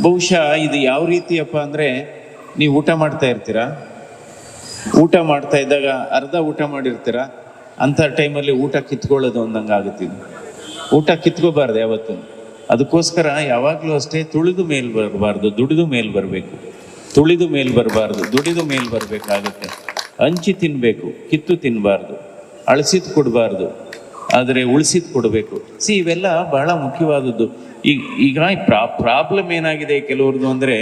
ಬಹುಶಃ ಇದು ಯಾವ ರೀತಿಯಪ್ಪ ಅಂದರೆ ನೀವು ಊಟ ಮಾಡ್ತಾ ಇರ್ತೀರಾ? ಊಟ ಮಾಡ್ತಾ ಇದ್ದಾಗ ಅರ್ಧ ಊಟ ಮಾಡಿರ್ತೀರ? ಅಂಥ ಟೈಮಲ್ಲಿ ಊಟ ಕಿತ್ಕೊಳ್ಳೋದು ಅಂದಂಗೆ ಆಗುತ್ತೆ ಊಟ ಕಿತ್ಕೋಬಾರ್ದು ಯಾವತ್ತು. ಅದಕ್ಕೋಸ್ಕರ ಯಾವಾಗಲೂ ಅಷ್ಟೇ ತುಳಿದು ಮೇಲ್ ಬರಬಾರ್ದು, ದುಡಿದು ಮೇಲ್ ಬರಬೇಕು. ತುಳಿದು ಮೇಲ್ ಬರಬಾರ್ದು, ದುಡಿದು ಮೇಲ್ ಬರಬೇಕಾಗುತ್ತೆ. ಹಂಚಿ ತಿನ್ನಬೇಕು ಕಿತ್ತು ತಿನ್ನಬಾರ್ದು ಅಳಿಸಿದ್ ಕೊಡಬಾರ್ದು. ಆದರೆ ಉಳಿಸಿದ್ ಕೊಡಬೇಕು. ಸಿ ಇವೆಲ್ಲ ಬಹಳ ಮುಖ್ಯವಾದದ್ದು. ಈಗ ಈಗ ಪ್ರಾ ಪ್ರಾಬ್ಲಮ್ ಏನಾಗಿದೆ ಕೆಲವ್ರದ್ದು ಅಂದರೆ,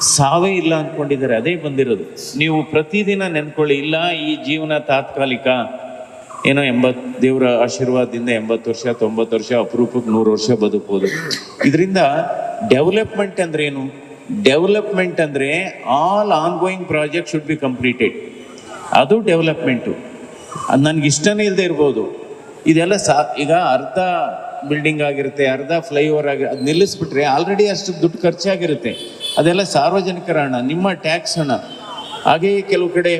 ಸಾವೇ ಇಲ್ಲ ಅಂದ್ಕೊಂಡಿದ್ದಾರೆ ಅದೇ ಬಂದಿರೋದು. ನೀವು ಪ್ರತಿದಿನ ನೆನ್ಕೊಳ್ಳಿ, ಇಲ್ಲ, ಈ ಜೀವನ ತಾತ್ಕಾಲಿಕ. ಏನೋ ಎಂಬತ್ತು ದೇವರ ಆಶೀರ್ವಾದದಿಂದ ಎಂಬತ್ತು ವರ್ಷ, ತೊಂಬತ್ತು ವರ್ಷ, ಅಪರೂಪಕ್ಕೆ ನೂರು ವರ್ಷ ಬದುಕ್ಬೋದು. ಇದರಿಂದ ಡೆವಲಪ್ಮೆಂಟ್ ಅಂದ್ರೆ ಏನು? ಡೆವಲಪ್ಮೆಂಟ್ ಅಂದ್ರೆ all on going project should be completed ಅದು ಡೆವಲಪ್ಮೆಂಟು ಅದು ನನಗೆ ಇಷ್ಟನೇ ಇಲ್ಲದೆ ಇರ್ಬೋದು. ಇದೆಲ್ಲ ಸಾ, ಈಗ ಅರ್ಧ ಬಿಲ್ಡಿಂಗ್ ಆಗಿರುತ್ತೆ, ಅರ್ಧ ಫ್ಲೈಓವರ್ ಆಗಿ, ಅದು ನಿಲ್ಲಿಸ್ಬಿಟ್ರೆ ಆಲ್ರೆಡಿ ಅಷ್ಟು ದುಡ್ಡು ಖರ್ಚಾಗಿರುತ್ತೆ. ಅದೆಲ್ಲ ಸಾರ್ವಜನಿಕರ ಹಣ, ನಿಮ್ಮ ಟ್ಯಾಕ್ಸ್ ಹಣ. ಹಾಗೆಯೇ ಕೆಲವು ಕಡೆ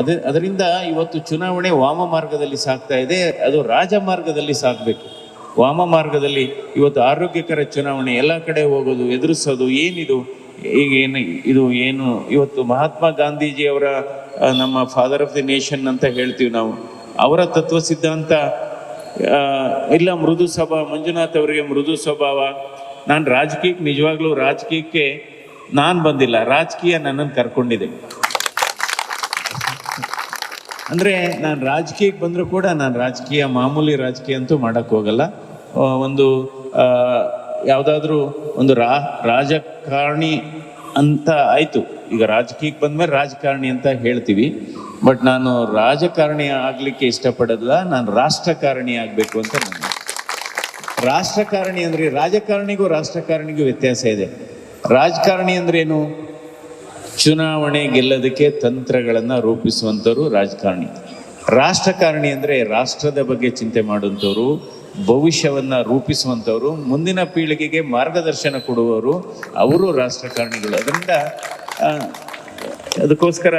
ಅದ, ಅದರಿಂದ ಇವತ್ತು ಚುನಾವಣೆ ವಾಮ ಮಾರ್ಗದಲ್ಲಿ ಸಾಗ್ತಾ ಇದೆ, ಅದು ರಾಜ ಮಾರ್ಗದಲ್ಲಿ ಸಾಗಬೇಕು ವಾಮ ಮಾರ್ಗದಲ್ಲಿ ಇವತ್ತು ಆರೋಗ್ಯಕರ ಚುನಾವಣೆ, ಎಲ್ಲ ಕಡೆ ಹೋಗೋದು, ಎದುರಿಸೋದು, ಏನಿದು, ಈಗ ಏನು, ಇದು ಏನು, ಇವತ್ತು ಮಹಾತ್ಮ ಗಾಂಧೀಜಿ ಅವರ ನಮ್ಮ ಫಾದರ್ ಆಫ್ ದಿ ನೇಷನ್ ಅಂತ ಹೇಳ್ತೀವಿ ನಾವು. ಅವರ ತತ್ವ ಸಿದ್ಧಾಂತ ಇಲ್ಲ, ಮೃದು ಸ್ವಭಾವ. ಮಂಜುನಾಥ್ ಅವರಿಗೆ ಮೃದು ಸ್ವಭಾವ. ನಾನು ರಾಜಕೀಯಕ್ಕೆ, ನಿಜವಾಗ್ಲೂ ರಾಜಕೀಯಕ್ಕೆ ನಾನು ಬಂದಿಲ್ಲ. ರಾಜಕೀಯ ನನ್ನನ್ನು ಕರ್ಕೊಂಡಿದೆ. ಅಂದರೆ ನಾನು ರಾಜಕೀಯಕ್ಕೆ ಬಂದರೂ ಕೂಡ ನಾನು ರಾಜಕೀಯ, ಮಾಮೂಲಿ ರಾಜಕೀಯ ಅಂತೂ ಮಾಡೋಕ್ಕೆ ಹೋಗಲ್ಲ. ಒಂದು ಯಾವುದಾದ್ರೂ ಒಂದು ರಾ, ರಾಜಕಾರಣಿ ಅಂತ ಆಯ್ತು. ಈಗ ರಾಜಕೀಯಕ್ಕೆ ಬಂದ್ಮೇಲೆ ರಾಜಕಾರಣಿ ಅಂತ ಹೇಳ್ತೀವಿ. ಬಟ್ ನಾನು ರಾಜಕಾರಣಿ ಆಗಲಿಕ್ಕೆ ಇಷ್ಟಪಡೋದಿಲ್ಲ, ನಾನು ರಾಷ್ಟ್ರಕಾರಣಿ ಆಗಬೇಕು ಅಂತ ನನ್ನ ರಾಷ್ಟ್ರಕಾರಣಿ ಅಂದ್ರೆ ರಾಜಕಾರಣಿಗೂ ರಾಷ್ಟ್ರಕಾರಣಿಗೂ ವ್ಯತ್ಯಾಸ ಇದೆ. ರಾಜಕಾರಣಿ ಅಂದ್ರೆ ಏನು? ಚುನಾವಣೆ ಗೆಲ್ಲೋದಕ್ಕೆ ತಂತ್ರಗಳನ್ನು ರೂಪಿಸುವಂಥವ್ರು ರಾಜಕಾರಣಿ. ರಾಷ್ಟ್ರಕಾರಣಿ ಅಂದ್ರೆ ರಾಷ್ಟ್ರದ ಬಗ್ಗೆ ಚಿಂತೆ ಮಾಡುವಂಥವ್ರು ಭವಿಷ್ಯವನ್ನ ರೂಪಿಸುವಂಥವ್ರು, ಮುಂದಿನ ಪೀಳಿಗೆಗೆ ಮಾರ್ಗದರ್ಶನ ಕೊಡುವವರು ಅವರು ರಾಷ್ಟ್ರಕಾರಣಿಗಳು. ಅದರಿಂದ ಅದಕ್ಕೋಸ್ಕರ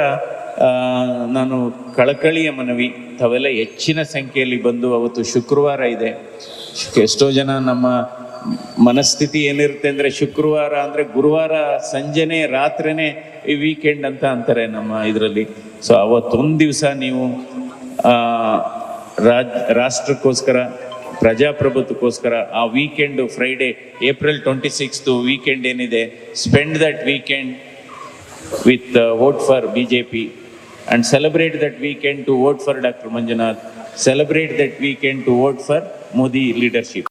ನಾನು ಕಳಕಳಿಯ ಮನವಿ, ತಾವೆಲ್ಲ ಹೆಚ್ಚಿನ ಸಂಖ್ಯೆಯಲ್ಲಿ ಬಂದು ಅವತ್ತು ಶುಕ್ರವಾರ ಇದೆ. ಎಷ್ಟೋ ಜನ ನಮ್ಮ ಮನಸ್ಥಿತಿ ಏನಿರುತ್ತೆ ಅಂದ್ರೆ ಶುಕ್ರವಾರ ಅಂದ್ರೆ ಗುರುವಾರ ಸಂಜೆನೆ, ರಾತ್ರಿನೇ ಈ ವೀಕೆಂಡ್ ಅಂತ ಅಂತಾರೆ ನಮ್ಮ ಇದರಲ್ಲಿ. ಸೊ ಅವತ್ತೊಂದು ದಿವಸ ನೀವು ರಾಜ್, ರಾಷ್ಟ್ರಕ್ಕೋಸ್ಕರ ಪ್ರಜಾಪ್ರಭುತ್ವಕ್ಕೋಸ್ಕರ ಆ weekend Friday April twenty sixth weekend ಏನಿದೆ spend that weekend with vote for B J P and celebrate that weekend to vote for doctor Manjunath celebrate that weekend to vote for Modi leadership